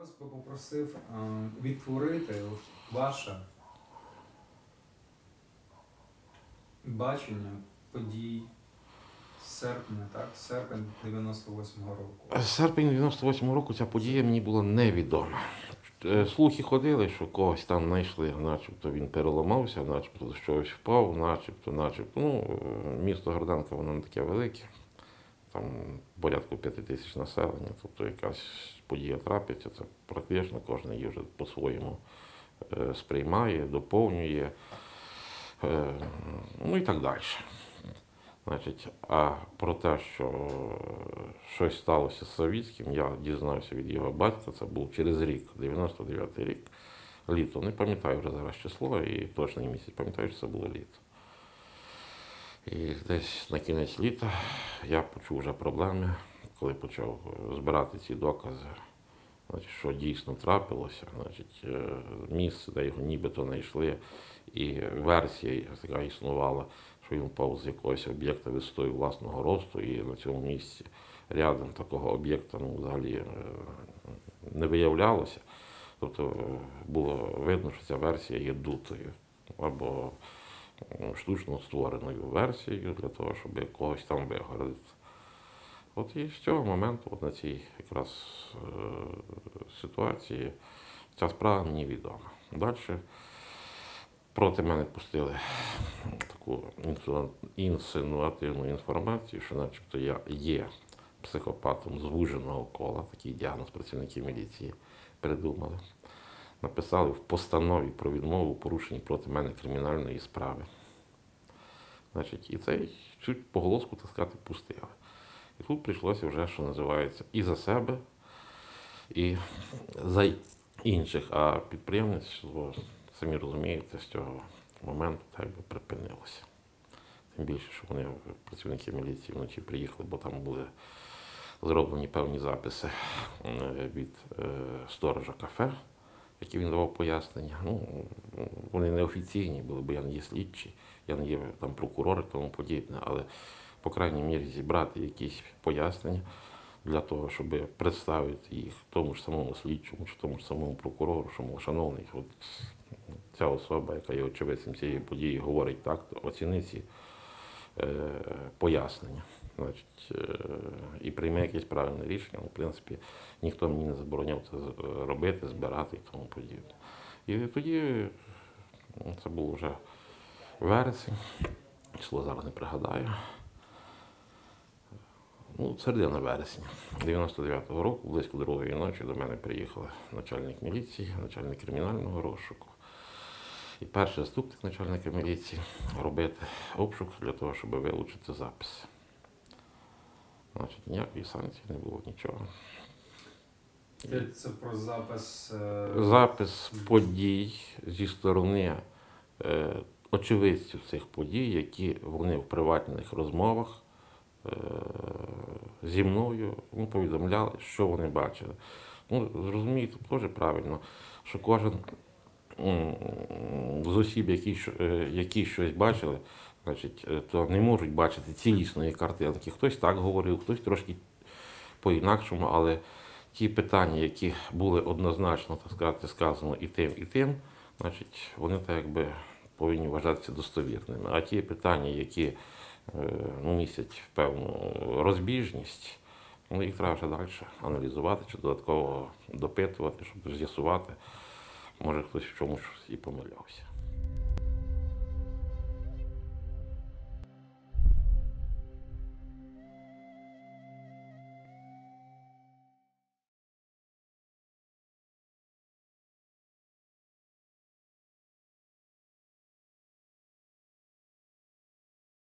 Вас би попросив е, відтворити ваше бачення подій серпня, так? Серпень 98-го року. Серпень 98-го року ця подія мені була невідома. Е, Слухи ходили, що когось там знайшли, начебто він переламався, начебто чогось впав, начебто, начебто. Ну, е, місто Горданка, воно не таке велике, там порядку п'яти тисяч населення, тобто якась подія трапиться, це практично кожен її вже по-своєму е, сприймає, доповнює, е, ну і так далі. Значить, а про те, що е, щось сталося з Савіцьким, я дізнався від його батька, це був через рік, 99-й рік, літо. Не пам'ятаю вже зараз число і точний місяць, пам'ятаю, що це було літо. І десь на кінець літа я почув вже проблеми, коли почав е, збирати ці докази, значить, що дійсно трапилося, значить, е, місце, де його нібито знайшли, і версія така існувала, що він впав з якогось об'єкта висотою власного росту, і на цьому місці рядом такого об'єкта ну, взагалі е, не виявлялося. Тобто було видно, що ця версія є дутою або штучно створеною версією для того, щоб когось там вигородити. От і з цього моменту, от на цій якраз е, ситуації, ця справа мені відома. Далі проти мене пустили таку інсинуативну інформацію, що начебто я є психопатом звуженого кола, такий діагноз працівники міліції придумали. Написали в постанові про відмову порушень проти мене кримінальної справи. Значить, і цей чуть поголоску, так сказати, пустили. І тут прийшлося вже, що називається, і за себе, і за інших. А підприємництво, самі розумієте, з цього моменту так би припинилося. Тим більше, що вони, працівники міліції, вночі приїхали, бо там були зроблені певні записи е, від е, сторожа кафе, які він давав пояснення. Ну, вони неофіційні були, бо я не є слідчий, я не є там прокурор і тому подібне, але по крайній мірі зібрати якісь пояснення для того, щоб представити їх тому ж самому слідчому чи тому ж самому прокурору, що, мов, шановний, от ця особа, яка є очевидцем цієї події, говорить так, оціни ці е, пояснення. Значить, і прийме якесь правильне рішення. В принципі, ніхто мені не забороняв це робити, збирати і тому подібне. І тоді ну, це було вже вересень, число зараз не пригадаю. Ну, середина вересня 99-го року, близько другої ночі, до мене приїхав начальник міліції, начальник кримінального розшуку. І перший заступник начальника міліції робити обшук для того, щоб вилучити записи. Значить, ніякої санкції не було нічого. Це про запис. е, Запис подій зі сторони е, очевидців цих подій, які вони в приватних розмовах е, зі мною ну, повідомляли, що вони бачили. Ну, зрозумієте, теж правильно, що кожен з осіб, які, е, які щось бачили, значить, е, то не можуть бачити цілісної картинки. Хтось так говорив, хтось трошки по-інакшому, але ті питання, які були однозначно, так сказати, сказано і тим, і тим, значить, вони так якби повинні вважатися достовірними. А ті питання, які е, ну, містять певну розбіжність, ну, їх треба вже далі аналізувати чи додатково допитувати, щоб з'ясувати, може хтось в чомусь і помилявся.